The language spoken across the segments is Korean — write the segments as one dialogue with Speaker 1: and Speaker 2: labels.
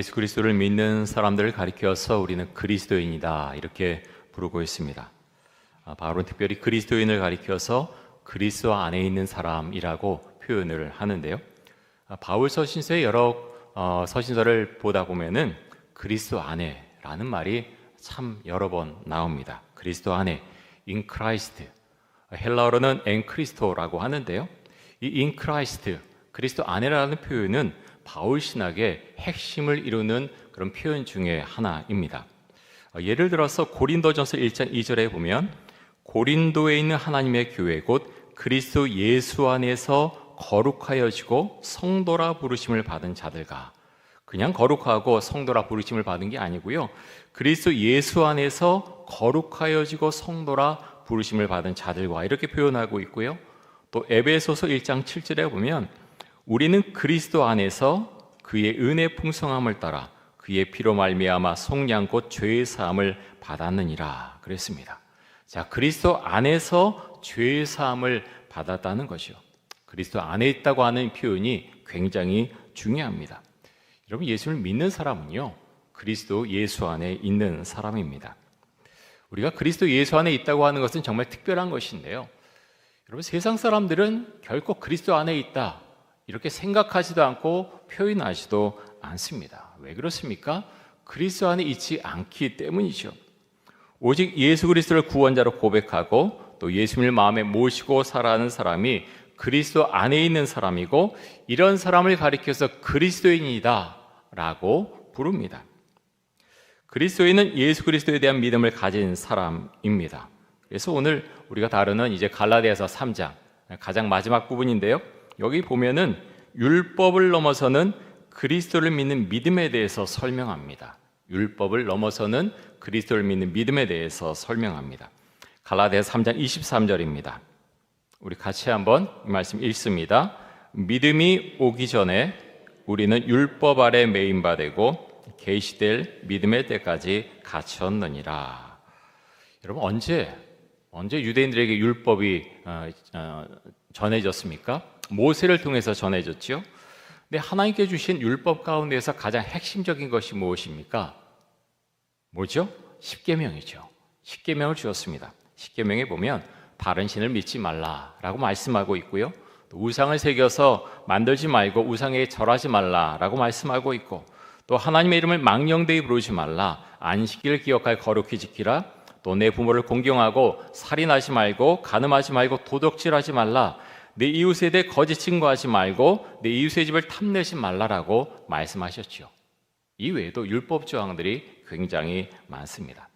Speaker 1: 예수 그리스도를 믿는 사람들을 가리켜서 우리는 그리스도인이다 이렇게 부르고 있습니다. 아, 바울은 특별히 그리스도인을 가리켜서 그리스도 안에 있는 사람이라고 표현을 하는데요. 아, 바울 서신서의 여러 어, 서신서를 보다 보면은 그리스도 안에라는 말이 참 여러 번 나옵니다. 그리스도 안에 in Christ 헬라어로는 en Christo라고 하는데요. 이 in Christ 그리스도 안에라는 표현은 바울 신학의 핵심을 이루는 그런 표현 중에 하나입니다. 어, 예를 들어서 고린도전서 1장 2절에 보면 고린도에 있는 하나님의 교회 곧 그리스도 예수 안에서 거룩하여지고 성도라 부르심을 받은 자들과 그냥 거룩하고 성도라 부르심을 받은 게 아니고요. 그리스도 예수 안에서 거룩하여지고 성도라 부르심을 받은 자들과 이렇게 표현하고 있고요. 또 에베소서 1장 7절에 보면 우리는 그리스도 안에서 그의 은혜 풍성함을 따라 그의 피로 말미암아 속량 곧 죄의 사함을 받았느니라 그랬습니다. 자, 그리스도 안에서 죄의 사함을 받았다는 것이요. 그리스도 안에 있다고 하는 표현이 굉장히 중요합니다. 여러분 예수를 믿는 사람은요. 그리스도 예수 안에 있는 사람입니다. 우리가 그리스도 예수 안에 있다고 하는 것은 정말 특별한 것인데요. 여러분 세상 사람들은 결코 그리스도 안에 있다 이렇게 생각하지도 않고 표현하지도 않습니다. 왜 그렇습니까? 그리스도 안에 있지 않기 때문이죠. 오직 예수 그리스도를 구원자로 고백하고 또 예수님을 마음에 모시고 살아가는 사람이 그리스도 안에 있는 사람이고 이런 사람을 가리켜서 그리스도인이다라고 부릅니다. 그리스도인은 예수 그리스도에 대한 믿음을 가진 사람입니다. 그래서 오늘 우리가 다루는 이제 갈라디아서 3장 가장 마지막 부분인데요. 여기 보면은 율법을 넘어서는 그리스도를 믿는 믿음에 대해서 설명합니다. 율법을 넘어서는 그리스도를 믿는 믿음에 대해서 설명합니다. 갈라디아 3장 23절입니다. 우리 같이 한번 이 말씀 읽습니다. 믿음이 오기 전에 우리는 율법 아래 매인 바 되고 계시될 믿음의 때까지 갇혔느니라. 여러분 언제 언제 유대인들에게 율법이 어, 어, 전해졌습니까? 모세를 통해서 전해졌지요. 근데 하나님께 주신 율법 가운데서 가장 핵심적인 것이 무엇입니까? 뭐죠? 십계명이죠. 십계명을 주었습니다. 십계명에 보면 다른 신을 믿지 말라라고 말씀하고 있고요. 또 우상을 새겨서 만들지 말고 우상에 절하지 말라라고 말씀하고 있고 또 하나님의 이름을 망령되이 부르지 말라 안식일을 기억하여 거룩히 지키라 또 내 부모를 공경하고 살인하지 말고 간음하지 말고 도덕질하지 말라 내 이웃에 대해 거짓 증거하지 말고 내 이웃의 집을 탐내지 말라라고 말씀하셨죠. 이 외에도 율법 조항들이 굉장히 많습니다.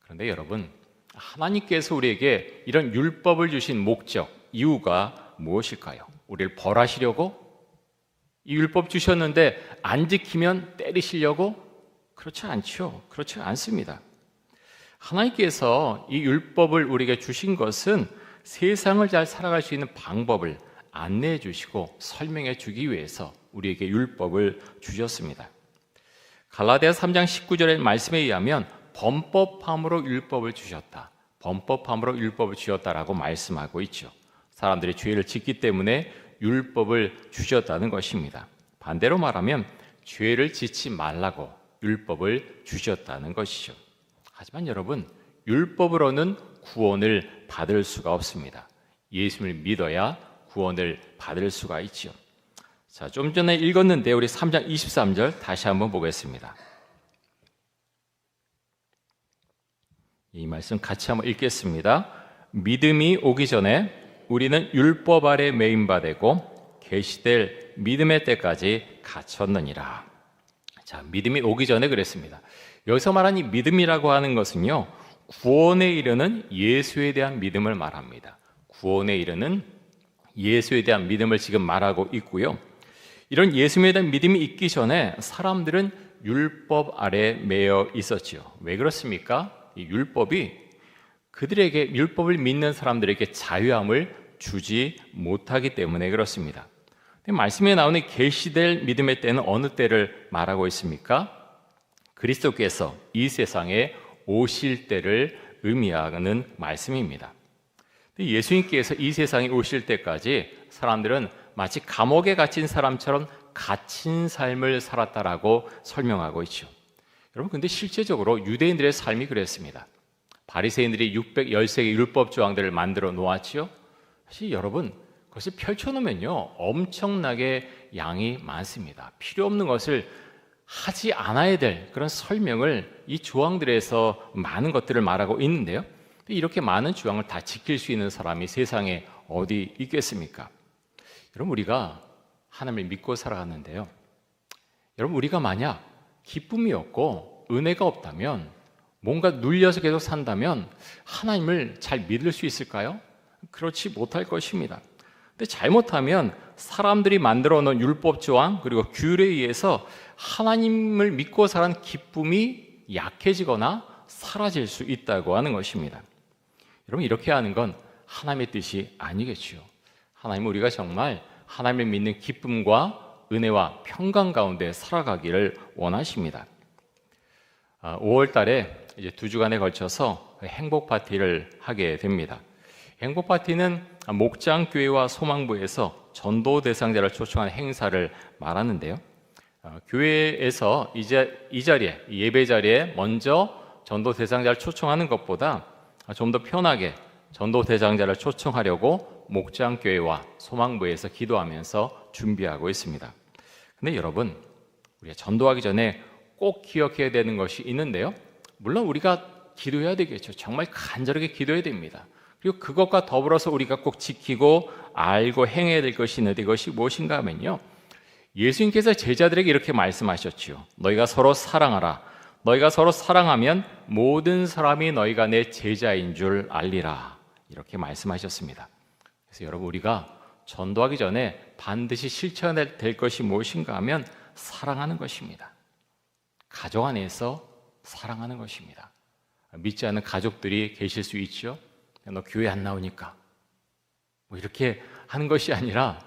Speaker 1: 그런데 여러분 하나님께서 우리에게 이런 율법을 주신 목적, 이유가 무엇일까요? 우리를 벌하시려고 이 율법 주셨는데 안 지키면 때리시려고 그렇지 않죠. 그렇지 않습니다. 하나님께서 이 율법을 우리에게 주신 것은 세상을 잘 살아갈 수 있는 방법을 안내해 주시고 설명해 주기 위해서 우리에게 율법을 주셨습니다. 갈라디아 3장 19절의 말씀에 의하면 범법함으로 율법을 주셨다. 범법함으로 율법을 주셨다라고 말씀하고 있죠. 사람들이 죄를 짓기 때문에 율법을 주셨다는 것입니다. 반대로 말하면 죄를 짓지 말라고 율법을 주셨다는 것이죠. 하지만 여러분, 율법으로는 구원을 받을 수가 없습니다. 예수를 믿어야 구원을 받을 수가 있죠. 자, 좀 전에 읽었는데 우리 3장 23절 다시 한번 보겠습니다. 이 말씀 같이 한번 읽겠습니다. 믿음이 오기 전에 우리는 율법 아래 매인 바 되고 계시될 믿음의 때까지 갇혔느니라. 자, 믿음이 오기 전에 그랬습니다. 여기서 말하는 이 믿음이라고 하는 것은요. 구원에 이르는 예수에 대한 믿음을 말합니다. 구원에 이르는 예수에 대한 믿음을 지금 말하고 있고요. 이런 예수에 대한 믿음이 있기 전에 사람들은 율법 아래 매여 있었지요. 왜 그렇습니까? 이 율법이 그들에게 율법을 믿는 사람들에게 자유함을 주지 못하기 때문에 그렇습니다. 말씀에 나오는 계시될 믿음의 때는 어느 때를 말하고 있습니까? 그리스도께서 이 세상에 오실 때를 의미하는 말씀입니다. 예수님께서 이 세상에 오실 때까지 사람들은 마치 감옥에 갇힌 사람처럼 갇힌 삶을 살았다라고 설명하고 있죠. 여러분 근데 실제적으로 유대인들의 삶이 그랬습니다. 바리새인들이 613개 율법 조항들을 만들어 놓았지요. 사실 여러분 그것을 펼쳐 놓으면요 엄청나게 양이 많습니다. 필요 없는 것을 하지 않아야 될 그런 설명을 이 조항들에서 많은 것들을 말하고 있는데요. 이렇게 많은 조항을 다 지킬 수 있는 사람이 세상에 어디 있겠습니까? 여러분 우리가 하나님을 믿고 살아갔는데요. 여러분 우리가 만약 기쁨이 없고 은혜가 없다면 뭔가 눌려서 계속 산다면 하나님을 잘 믿을 수 있을까요? 그렇지 못할 것입니다. 근데 잘못하면 사람들이 만들어 놓은 율법 조항 그리고 규례에 의해서 하나님을 믿고 살은 기쁨이 약해지거나 사라질 수 있다고 하는 것입니다. 여러분 이렇게 하는 건 하나님의 뜻이 아니겠지요. 하나님은 우리가 정말 하나님을 믿는 기쁨과 은혜와 평강 가운데 살아가기를 원하십니다. 5월 아, 달에 이제 두 주간에 걸쳐서 행복 파티를 하게 됩니다. 행복 파티는 목장 교회와 소망부에서 전도 대상자를 초청한 행사를 말하는데요. 아, 교회에서 이제 이 자리에 예배 자리에 먼저 전도 대상자를 초청하는 것보다 좀 더 편하게 전도 대상자를 초청하려고 목장 교회와 소망부에서 기도하면서 준비하고 있습니다. 근데 여러분, 우리가 전도하기 전에 꼭 기억해야 되는 것이 있는데요. 물론 우리가 기도해야 되겠죠. 정말 간절하게 기도해야 됩니다. 그리고 그것과 더불어서 우리가 꼭 지키고 알고 행해야 될 것이 있는데 이것이 무엇인가 하면요. 예수님께서 제자들에게 이렇게 말씀하셨지요. 너희가 서로 사랑하라. 너희가 서로 사랑하면 모든 사람이 너희가 내 제자인 줄 알리라. 이렇게 말씀하셨습니다. 그래서 여러분 우리가 전도하기 전에 반드시 실천해야 될 것이 무엇인가 하면 사랑하는 것입니다. 가족 안에서 사랑하는 것입니다. 믿지 않는 가족들이 계실 수 있죠. 너 교회 안 나오니까 뭐 이렇게 하는 것이 아니라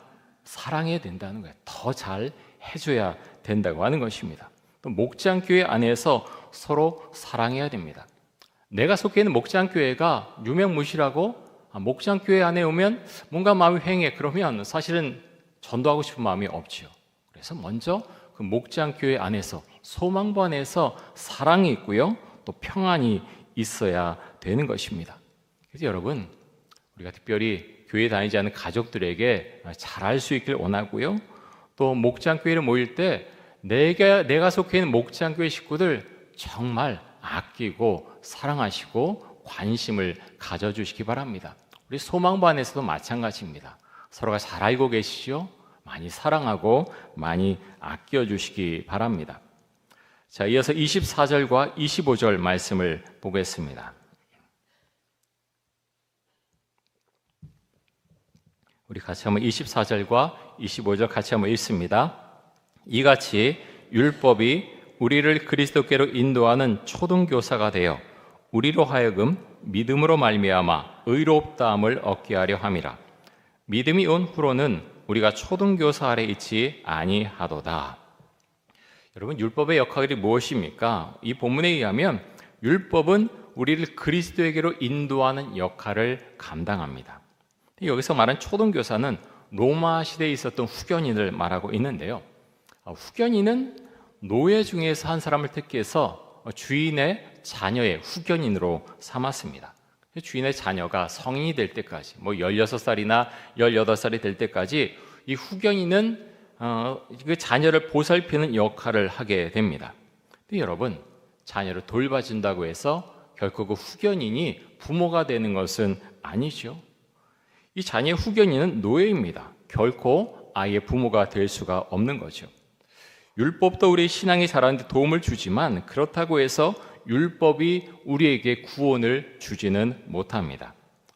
Speaker 1: 사랑해야 된다는 거예요. 더 잘 해줘야 된다고 하는 것입니다. 또 목장 교회 안에서 서로 사랑해야 됩니다. 내가 속해 있는 목장 교회가 유명무실하고 아, 목장 교회 안에 오면 뭔가 마음이 휑해 그러면 사실은 전도하고 싶은 마음이 없지요. 그래서 먼저 그 목장 교회 안에서 소망부 안에서 사랑이 있고요. 또 평안이 있어야 되는 것입니다. 그래서 여러분 우리가 특별히 교회 다니지 않는 가족들에게 잘알수 있길 원하고요. 또 목장 교회를 모일 때 내가 내가 속해 있는 목장 교회 식구들 정말 아끼고 사랑하시고 관심을 가져주시기 바랍니다. 우리 소망반에서도 마찬가지입니다. 서로가 잘 알고 계시죠? 많이 사랑하고 많이 아껴주시기 바랍니다. 자, 이어서 24절과 25절 말씀을 보겠습니다. 우리 같이 한번 24절과 25절 같이 한번 읽습니다. 이같이 율법이 우리를 그리스도께로 인도하는 초등교사가 되어 우리로 하여금 믿음으로 말미암아 의롭다함을 얻게 하려 함이라. 믿음이 온 후로는 우리가 초등교사 아래 있지 아니하도다. 여러분 율법의 역할이 무엇입니까? 이 본문에 의하면 율법은 우리를 그리스도에게로 인도하는 역할을 감당합니다. 여기서 말한 초등교사는 로마 시대에 있었던 후견인을 말하고 있는데요. 아, 후견인은 노예 중에서 한 사람을 택해서 주인의 자녀의 후견인으로 삼았습니다. 주인의 자녀가 성인이 될 때까지, 뭐 16살이나 18살이 될 때까지 이 후견인은 어, 그 자녀를 보살피는 역할을 하게 됩니다. 근데 여러분, 자녀를 돌봐준다고 해서 결코 그 후견인이 부모가 되는 것은 아니죠. 이 자녀의 후견인은 노예입니다. 결코 아이의 부모가 될 수가 없는 거죠. 율법도 우리 신앙이 자라는데 도움을 주지만 그렇다고 해서 율법이 우리에게 구원을 주지는 못합니다.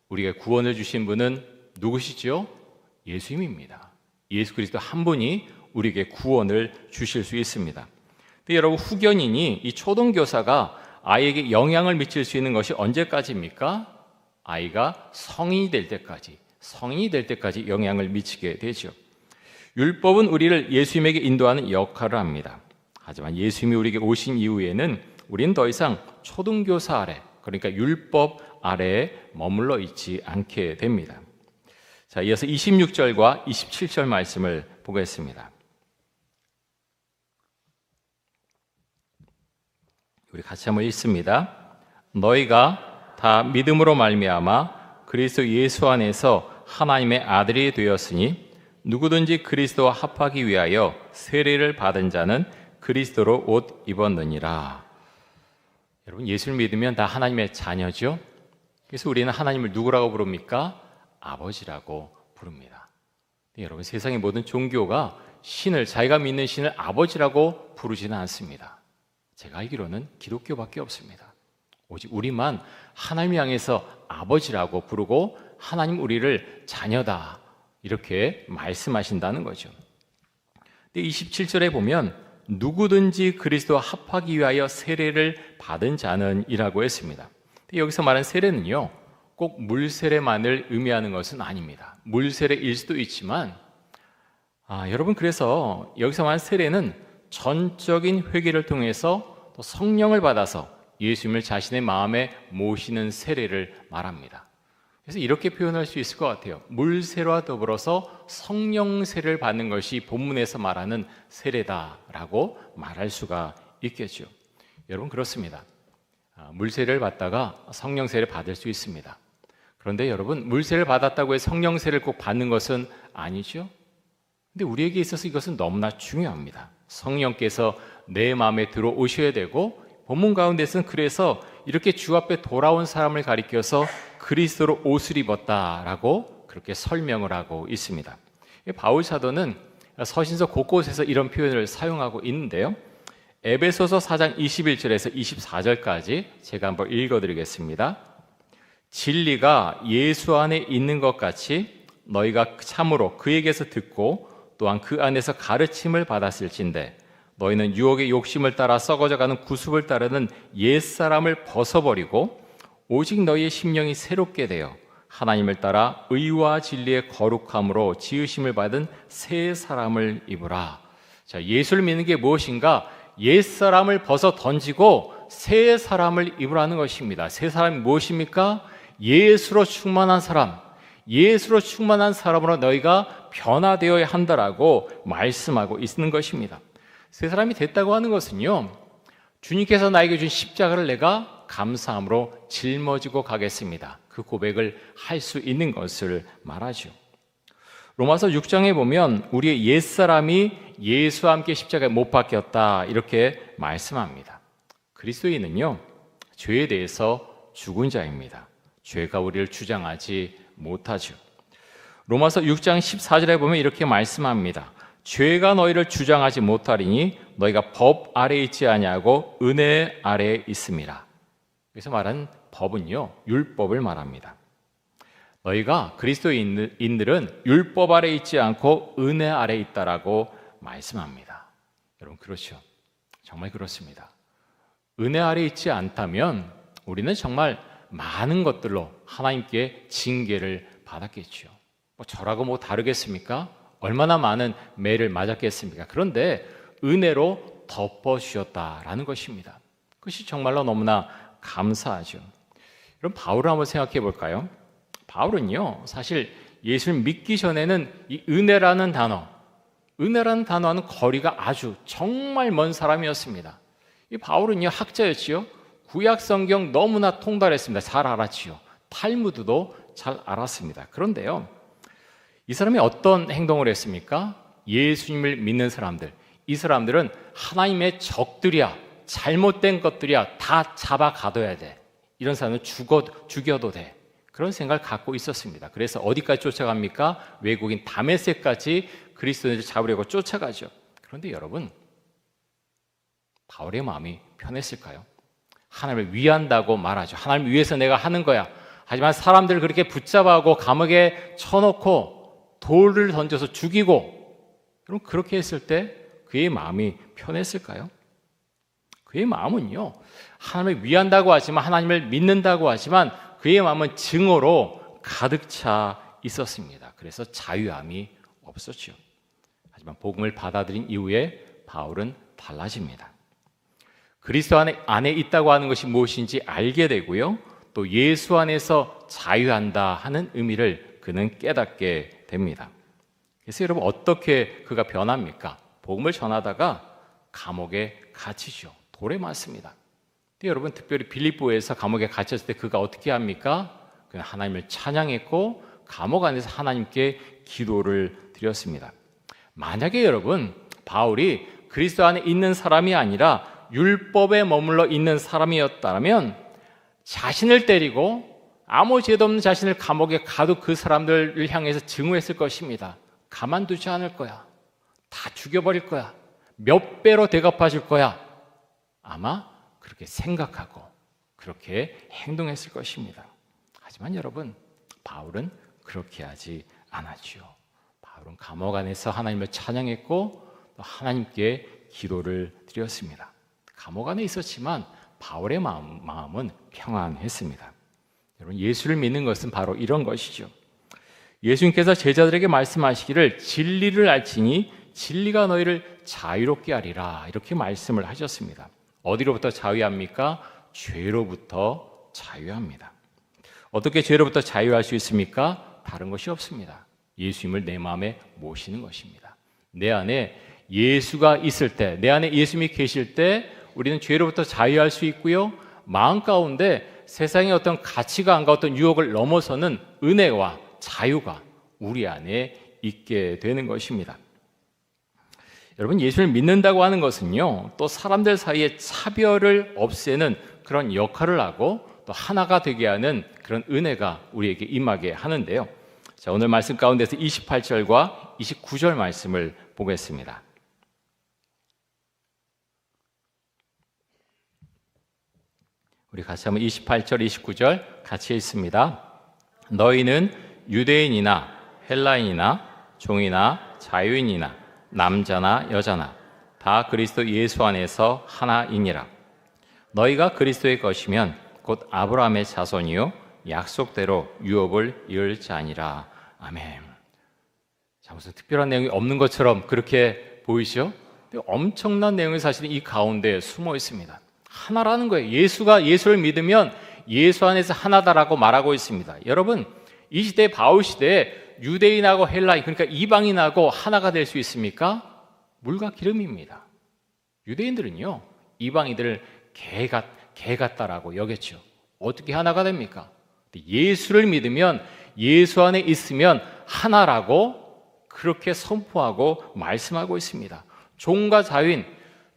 Speaker 1: 우리에게 구원을 주신 분은 누구시죠? 예수님입니다. 예수 그리스도 한 분이 우리에게 구원을 주실 수 있습니다. 근데 여러분 후견인이 이 초등 교사가 아이에게 영향을 미칠 수 있는 것이 언제까지입니까? 아이가 성인이 될 때까지, 성인이 될 때까지 영향을 미치게 되죠. 율법은 우리를 예수님에게 인도하는 역할을 합니다. 하지만 예수님이 우리에게 오신 이후에는 우린 더 이상 초등교사 아래, 그러니까 율법 아래에 머물러 있지 않게 됩니다. 자, 이어서 26절과 27절 말씀을 보겠습니다. 우리 같이 한번 읽습니다. 너희가 다 믿음으로 말미암아 그리스도 예수 안에서 하나님의 아들이 되었으니 누구든지 그리스도와 합하기 위하여 세례를 받은 자는 그리스도로 옷 입었느니라. 여러분 예수를 믿으면 다 하나님의 자녀죠. 그래서 우리는 하나님을 누구라고 부릅니까? 아버지라고 부릅니다. 네, 여러분 세상의 모든 종교가 신을 자기가 믿는 신을 아버지라고 부르지는 않습니다. 제가 알기로는 기독교밖에 없습니다. 오직 우리만 하나님 향해서 아버지라고 부르고 하나님 우리를 자녀다 이렇게 말씀하신다는 거죠. 근데 27절에 보면 누구든지 그리스도와 합하기 위하여 세례를 받은 자는이라고 했습니다. 여기서 말한 세례는요, 꼭 물세례만을 의미하는 것은 아닙니다. 물세례일 수도 있지만, 아, 여러분 그래서 여기서 말한 세례는 전적인 회개를 통해서 또 성령을 받아서 예수님을 자신의 마음에 모시는 세례를 말합니다. 그래서 이렇게 표현할 수 있을 것 같아요. 물세례와 더불어서 성령세를 받는 것이 본문에서 말하는 세례다라고 말할 수가 있겠죠. 여러분 그렇습니다. 아, 물세를 받다가 성령세를 받을 수 있습니다. 그런데 여러분 물세를 받았다고 해서 성령세를 꼭 받는 것은 아니죠. 근데 우리에게 있어서 이것은 너무나 중요합니다. 성령께서 내 마음에 들어오셔야 되고 본문 가운데서는 그래서 이렇게 주 앞에 돌아온 사람을 가리켜서 그리스도로 옷을 입었다라고 그렇게 설명을 하고 있습니다. 바울 사도는 서신서 곳곳에서 이런 표현을 사용하고 있는데요. 에베소서 4장 21절에서 24절까지 제가 한번 읽어 드리겠습니다. 진리가 예수 안에 있는 것 같이 너희가 참으로 그에게서 듣고 또한 그 안에서 가르침을 받았을진데 너희는 유혹의 욕심을 따라 썩어져가는 구습을 따르는 옛사람을 벗어버리고 오직 너희의 심령이 새롭게 되어 하나님을 따라 의와 진리의 거룩함으로 지으심을 받은 새 사람을 입으라. 자, 예수를 믿는 게 무엇인가? 옛 사람을 벗어 던지고 새 사람을 입으라는 것입니다. 새 사람이 무엇입니까? 예수로 충만한 사람, 예수로 충만한 사람으로 너희가 변화되어야 한다라고 말씀하고 있는 것입니다. 새 사람이 됐다고 하는 것은요, 주님께서 나에게 준 십자가를 내가 감사함으로 짊어지고 가겠습니다. 그 고백을 할 수 있는 것을 말하죠. 로마서 6장에 보면 우리의 옛사람이 예수와 함께 십자가에 못 박혔다 이렇게 말씀합니다. 그리스도인은요 죄에 대해서 죽은 자입니다. 죄가 우리를 주장하지 못하죠. 로마서 6장 14절에 보면 이렇게 말씀합니다. 죄가 너희를 주장하지 못하리니 너희가 법 아래에 있지 아니하고 은혜 아래에 있습니다. 그래서 말한 법은요 율법을 말합니다. 너희가 그리스도인들은 율법 아래 있지 않고 은혜 아래 있다라고 말씀합니다. 여러분 그렇죠. 정말 그렇습니다. 은혜 아래 있지 않다면 우리는 정말 많은 것들로 하나님께 징계를 받았겠죠. 뭐 저라고 뭐 다르겠습니까? 얼마나 많은 매를 맞았겠습니까? 그런데 은혜로 덮어 주셨다라는 것입니다. 그것이 정말로 너무나 감사하죠. 그럼 바울을 한번 생각해 볼까요? 바울은요, 사실 예수를 믿기 전에는 이 은혜라는 단어, 은혜라는 단어와는 거리가 아주 정말 먼 사람이었습니다. 이 바울은요, 학자였지요. 구약 성경 너무나 통달했습니다. 잘 알았지요. 탈무드도 잘 알았습니다. 그런데요, 이 사람이 어떤 행동을 했습니까? 예수님을 믿는 사람들. 이 사람들은 하나님의 적들이야. 잘못된 것들이야. 다 잡아 가둬야 돼. 이런 사람은 죽어, 죽여도 돼. 그런 생각을 갖고 있었습니다. 그래서 어디까지 쫓아갑니까? 외국인 다메섹까지 그리스도인을 잡으려고 쫓아가죠. 그런데 여러분, 바울의 마음이 편했을까요? 하나님을 위한다고 말하죠. 하나님 위해서 내가 하는 거야. 하지만 사람들을 그렇게 붙잡아고 감옥에 쳐놓고 돌을 던져서 죽이고 그럼 그렇게 했을 때 그의 마음이 편했을까요? 그의 마음은요 하나님을 위한다고 하지만 하나님을 믿는다고 하지만 그의 마음은 증오로 가득 차 있었습니다. 그래서 자유함이 없었죠. 하지만 복음을 받아들인 이후에 바울은 달라집니다. 그리스도 안에, 안에 있다고 하는 것이 무엇인지 알게 되고요. 또 예수 안에서 자유한다 하는 의미를 그는 깨닫게 됩니다. 그래서 여러분 어떻게 그가 변합니까? 복음을 전하다가 감옥에 갇히죠. 돌에 맞습니다. 근데 여러분 특별히 빌립보에서 감옥에 갇혔을 때 그가 어떻게 합니까? 그는 하나님을 찬양했고 감옥 안에서 하나님께 기도를 드렸습니다. 만약에 여러분 바울이 그리스도 안에 있는 사람이 아니라 율법에 머물러 있는 사람이었다면 자신을 때리고 아무 죄도 없는 자신을 감옥에 가도 그 사람들을 향해서 증오했을 것입니다. 가만두지 않을 거야. 다 죽여버릴 거야. 몇 배로 대갚아줄 거야. 아마 그렇게 생각하고 그렇게 행동했을 것입니다. 하지만 여러분, 바울은 그렇게 하지 않았지요. 바울은 감옥 안에서 하나님을 찬양했고 또 하나님께 기도를 드렸습니다. 감옥 안에 있었지만 바울의 마음, 마음은 평안했습니다. 여러분, 예수를 믿는 것은 바로 이런 것이죠. 예수님께서 제자들에게 말씀하시기를 진리를 알지니 진리가 너희를 자유롭게 하리라 이렇게 말씀을 하셨습니다. 어디로부터 자유합니까? 죄로부터 자유합니다. 어떻게 죄로부터 자유할 수 있습니까? 다른 것이 없습니다. 예수님을 내 마음에 모시는 것입니다. 내 안에 예수가 있을 때, 내 안에 예수님이 계실 때 우리는 죄로부터 자유할 수 있고요. 마음 가운데 세상의 어떤 가치관과 어떤 유혹을 넘어서는 은혜와 자유가 우리 안에 있게 되는 것입니다. 여러분, 예수를 믿는다고 하는 것은요, 또 사람들 사이에 차별을 없애는 그런 역할을 하고 또 하나가 되게 하는 그런 은혜가 우리에게 임하게 하는데요. 자, 오늘 말씀 가운데서 28절과 29절 말씀을 보겠습니다. 우리 같이 한번 28절, 29절 같이 읽습니다. 너희는 유대인이나 헬라인이나 종이나 자유인이나 남자나 여자나 다 그리스도 예수 안에서 하나이니라. 너희가 그리스도의 것이면 곧 아브라함의 자손이요 약속대로 유업을 이을 자니라. 아멘. 자, 무슨 특별한 내용이 없는 것처럼 그렇게 보이죠? 엄청난 내용이 사실은 이 가운데 숨어 있습니다. 하나라는 거예요. 예수가 예수를 믿으면 예수 안에서 하나다라고 말하고 있습니다. 여러분, 이 시대 바울 시대에 유대인하고 헬라인 그러니까 이방인하고 하나가 될 수 있습니까? 물과 기름입니다. 유대인들은요 이방인들을 개, 같, 개 같다라고 여겼죠. 어떻게 하나가 됩니까? 예수를 믿으면 예수 안에 있으면 하나라고 그렇게 선포하고 말씀하고 있습니다. 종과 자유인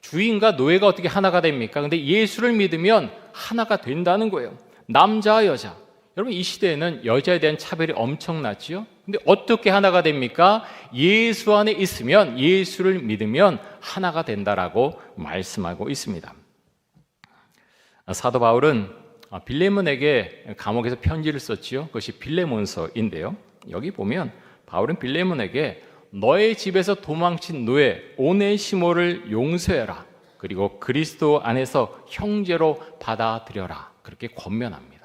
Speaker 1: 주인과 노예가 어떻게 하나가 됩니까? 근데 예수를 믿으면 하나가 된다는 거예요. 남자와 여자. 여러분 이 시대에는 여자에 대한 차별이 엄청났지요. 근데 어떻게 하나가 됩니까? 예수 안에 있으면 예수를 믿으면 하나가 된다라고 말씀하고 있습니다. 사도 바울은 빌레몬에게 감옥에서 편지를 썼지요. 그것이 빌레몬서인데요. 여기 보면 바울은 빌레몬에게 너의 집에서 도망친 노예 오네시모를 용서해라. 그리고 그리스도 안에서 형제로 받아들여라. 그렇게 권면합니다.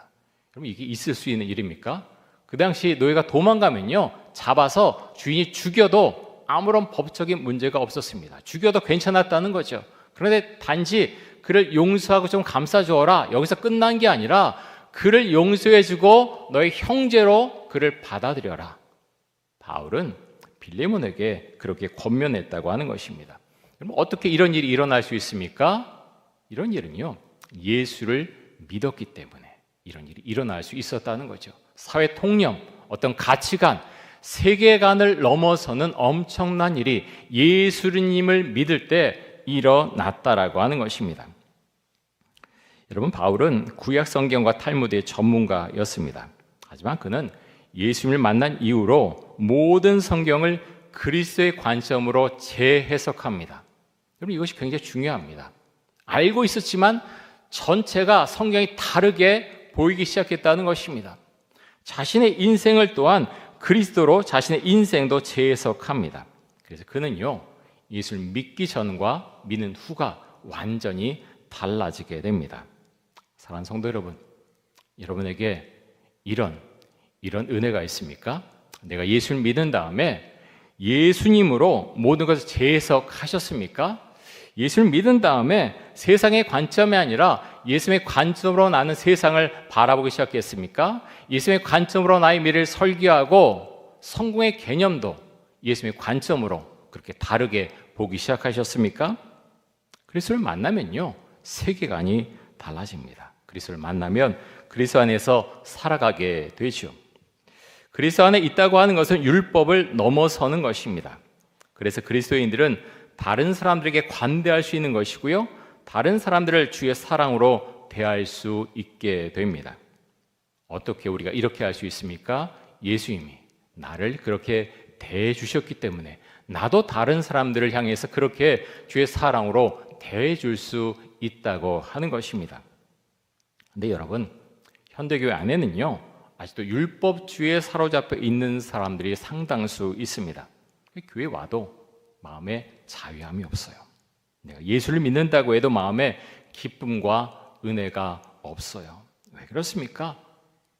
Speaker 1: 그럼 이게 있을 수 있는 일입니까? 그 당시 노예가 도망가면요. 잡아서 주인이 죽여도 아무런 법적인 문제가 없었습니다. 죽여도 괜찮았다는 거죠. 그런데 단지 그를 용서하고 좀 감싸주어라. 여기서 끝난 게 아니라 그를 용서해주고 너의 형제로 그를 받아들여라. 바울은 빌레몬에게 그렇게 권면했다고 하는 것입니다. 그럼 어떻게 이런 일이 일어날 수 있습니까? 이런 일은요, 예수를 믿었기 때문에 이런 일이 일어날 수 있었다는 거죠. 사회 통념, 어떤 가치관, 세계관을 넘어서는 엄청난 일이 예수님을 믿을 때 일어났다라고 하는 것입니다. 여러분, 바울은 구약 성경과 탈무드의 전문가였습니다. 하지만 그는 예수님을 만난 이후로 모든 성경을 그리스도의 관점으로 재해석합니다. 여러분 이것이 굉장히 중요합니다. 알고 있었지만 전체가 성경이 다르게 보이기 시작했다는 것입니다. 자신의 인생을 또한 그리스도로 자신의 인생도 재해석합니다. 그래서 그는요, 예수를 믿기 전과 믿는 후가 완전히 달라지게 됩니다. 사랑하는 성도 여러분, 여러분에게 이런 이런 은혜가 있습니까? 내가 예수를 믿은 다음에 예수님으로 모든 것을 재해석하셨습니까? 예수를 믿은 다음에 세상의 관점이 아니라 예수의 관점으로 나는 세상을 바라보기 시작했습니까? 예수의 관점으로 나의 미래를 설계하고 성공의 개념도 예수의 관점으로 그렇게 다르게 보기 시작하셨습니까? 그리스도를 만나면요 세계관이 달라집니다. 그리스도를 만나면 그리스도 안에서 살아가게 되죠. 그리스도 안에 있다고 하는 것은 율법을 넘어서는 것입니다. 그래서 그리스도인들은 다른 사람들에게 관대할 수 있는 것이고요. 다른 사람들을 주의 사랑으로 대할 수 있게 됩니다. 어떻게 우리가 이렇게 할 수 있습니까? 예수님이 나를 그렇게 대해 주셨기 때문에 나도 다른 사람들을 향해서 그렇게 주의 사랑으로 대해 줄 수 있다고 하는 것입니다. 근데 여러분, 현대교회 안에는요, 아직도 율법주의에 사로잡혀 있는 사람들이 상당수 있습니다. 교회 와도 마음에 자유함이 없어요. 내가 예수를 믿는다고 해도 마음에 기쁨과 은혜가 없어요. 왜 그렇습니까?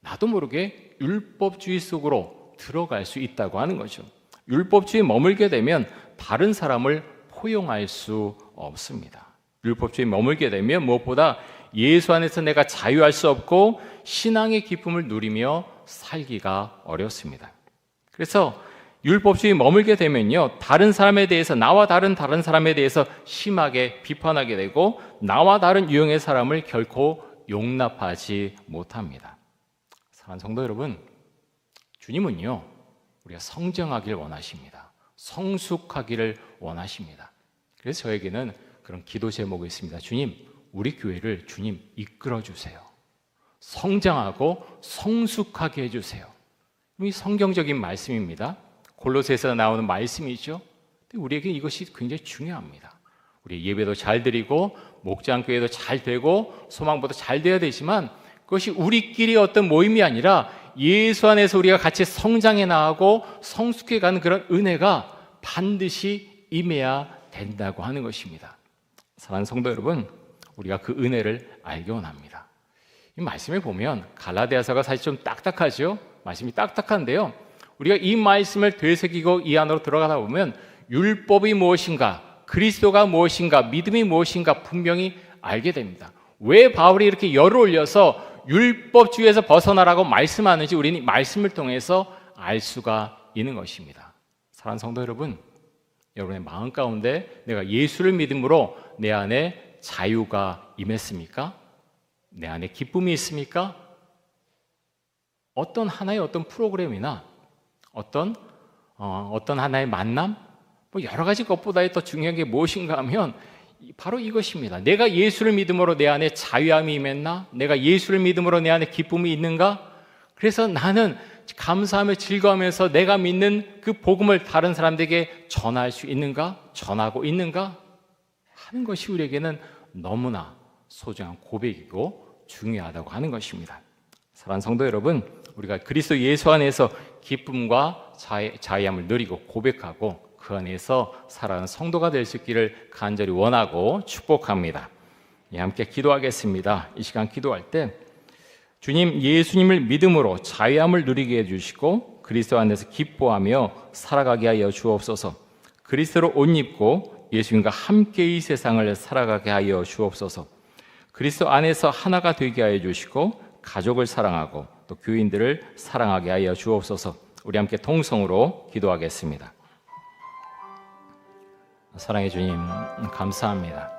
Speaker 1: 나도 모르게 율법주의 속으로 들어갈 수 있다고 하는 거죠. 율법주의에 머물게 되면 다른 사람을 포용할 수 없습니다. 율법주의에 머물게 되면 무엇보다 예수 안에서 내가 자유할 수 없고 신앙의 기쁨을 누리며 살기가 어렵습니다. 그래서 율법주의에 머물게 되면요. 다른 사람에 대해서 나와 다른 다른 사람에 대해서 심하게 비판하게 되고 나와 다른 유형의 사람을 결코 용납하지 못합니다. 사랑하는 성도 여러분, 주님은요. 우리가 성정하기를 원하십니다. 성숙하기를 원하십니다. 그래서 저에게는 그런 기도 제목이 있습니다. 주님, 우리 교회를 주님 이끌어 주세요. 성장하고 성숙하게 해 주세요. 이 성경적인 말씀입니다. 골로새에서 나오는 말씀이죠. 우리에게 이것이 굉장히 중요합니다. 우리 예배도 잘 드리고 목장 교회도 잘 되고 소망보다 잘 돼야 되지만 그것이 우리끼리 어떤 모임이 아니라 예수 안에서 우리가 같이 성장해 나가고 성숙해 가는 그런 은혜가 반드시 임해야 된다고 하는 것입니다. 사랑하는 성도 여러분, 우리가 그 은혜를 알기 원합니다. 이 말씀에 보면 갈라디아서가 사실 좀 딱딱하죠. 말씀이 딱딱한데요. 우리가 이 말씀을 되새기고 이 안으로 들어가다 보면 율법이 무엇인가, 그리스도가 무엇인가, 믿음이 무엇인가 분명히 알게 됩니다. 왜 바울이 이렇게 열을 올려서 율법주의에서 벗어나라고 말씀하는지 우리는 말씀을 통해서 알 수가 있는 것입니다. 사랑하는 성도 여러분, 여러분의 마음 가운데 내가 예수를 믿음으로 내 안에 자유가 임했습니까? 내 안에 기쁨이 있습니까? 어떤 하나의 어떤 프로그램이나 어떤 어, 어떤 하나의 만남, 뭐 여러 가지 것보다 더 중요한 게 무엇인가 하면 바로 이것입니다. 내가 예수를 믿음으로 내 안에 자유함이 임했나? 내가 예수를 믿음으로 내 안에 기쁨이 있는가? 그래서 나는 감사하며 즐거워하면서 내가 믿는 그 복음을 다른 사람들에게 전할 수 있는가? 전하고 있는가? 하는 것이 우리에게는 너무나 소중한 고백이고 중요하다고 하는 것입니다. 사랑하는 성도 여러분, 우리가 그리스도 예수 안에서 기쁨과 자유함을 누리고 고백하고 그 안에서 살아가는 성도가 될 수 있기를 간절히 원하고 축복합니다. 예, 함께 기도하겠습니다. 이 시간 기도할 때 주님 예수님을 믿음으로 자유함을 누리게 해주시고 그리스도 안에서 기뻐하며 살아가게 하여 주옵소서. 그리스도로 옷 입고 예수님과 함께 이 세상을 살아가게 하여 주옵소서. 그리스도 안에서 하나가 되게 하여 주시고 가족을 사랑하고 또 교인들을 사랑하게 하여 주옵소서. 우리 함께 통성으로 기도하겠습니다. 사랑해 주님 감사합니다.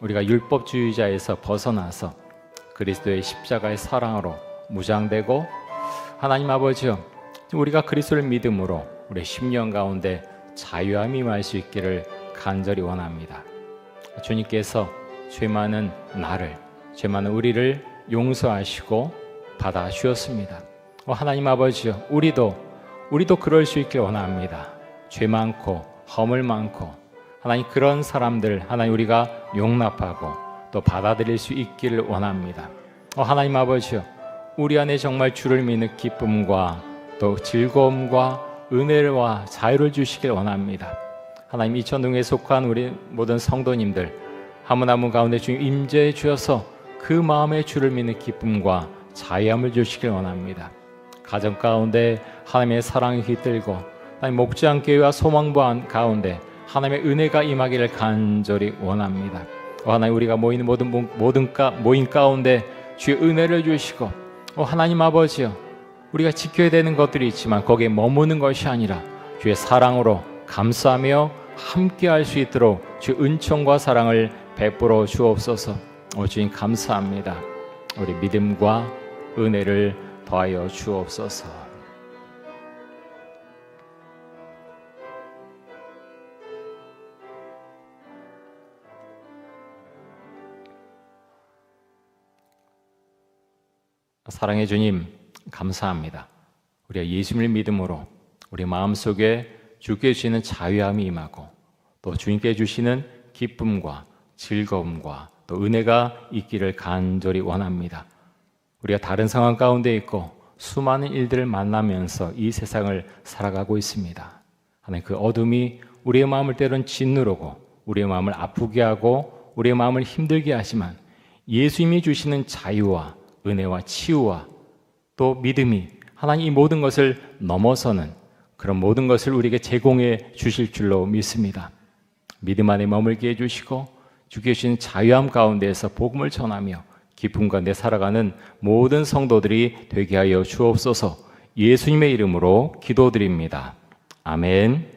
Speaker 1: 우리가 율법주의자에서 벗어나서 그리스도의 십자가의 사랑으로 무장되고 하나님 아버지요 우리가 그리스도를 믿음으로 우리 10년 가운데 자유함이 임할 수 있기를 간절히 원합니다. 주님께서 죄 많은 나를 죄 많은 우리를 용서하시고 받아 주었습니다. 어, 하나님 아버지요 우리도 우리도 그럴 수 있길 원합니다. 죄 많고 허물 많고 하나님 그런 사람들 하나님 우리가 용납하고 또 받아들일 수 있기를 원합니다. 어, 하나님 아버지요 우리 안에 정말 주를 믿는 기쁨과 또 즐거움과 은혜와 자유를 주시길 원합니다. 하나님 이 천둥에 속한 우리 모든 성도님들 한분한분 가운데 주님 임재해 주셔서 그 마음에 주를 믿는 기쁨과 자유함을 주시길 원합니다. 가정 가운데 하나님의 사랑이 깃들고 목장 교회와 소망부 가운데 하나님의 은혜가 임하기를 간절히 원합니다. 하나님 우리가 모이는 모든 모든 가, 모임 가운데 주의 은혜를 주시고 하나님 아버지요 우리가 지켜야 되는 것들이 있지만 거기에 머무는 것이 아니라 주의 사랑으로 감사하며 함께할 수 있도록 주의 은총과 사랑을 베풀어 주옵소서. 오 주님 감사합니다. 우리 믿음과 은혜를 더하여 주옵소서. 사랑해 주님 감사합니다. 우리가 예수님을 믿음으로 우리 마음속에 주께 주시는 자유함이 임하고 또 주님께 주시는 기쁨과 즐거움과 또 은혜가 있기를 간절히 원합니다. 우리가 다른 상황 가운데 있고 수많은 일들을 만나면서 이 세상을 살아가고 있습니다. 하나님 그 어둠이 우리의 마음을 때론 짓누르고 우리의 마음을 아프게 하고 우리의 마음을 힘들게 하지만 예수님이 주시는 자유와 은혜와 치유와 또 믿음이 하나님 이 모든 것을 넘어서는 그런 모든 것을 우리에게 제공해 주실 줄로 믿습니다. 믿음 안에 머물게 해주시고 주께 주신 자유함 가운데에서 복음을 전하며 기쁨 가운데 살아가는 모든 성도들이 되게 하여 주옵소서 예수님의 이름으로 기도드립니다. 아멘.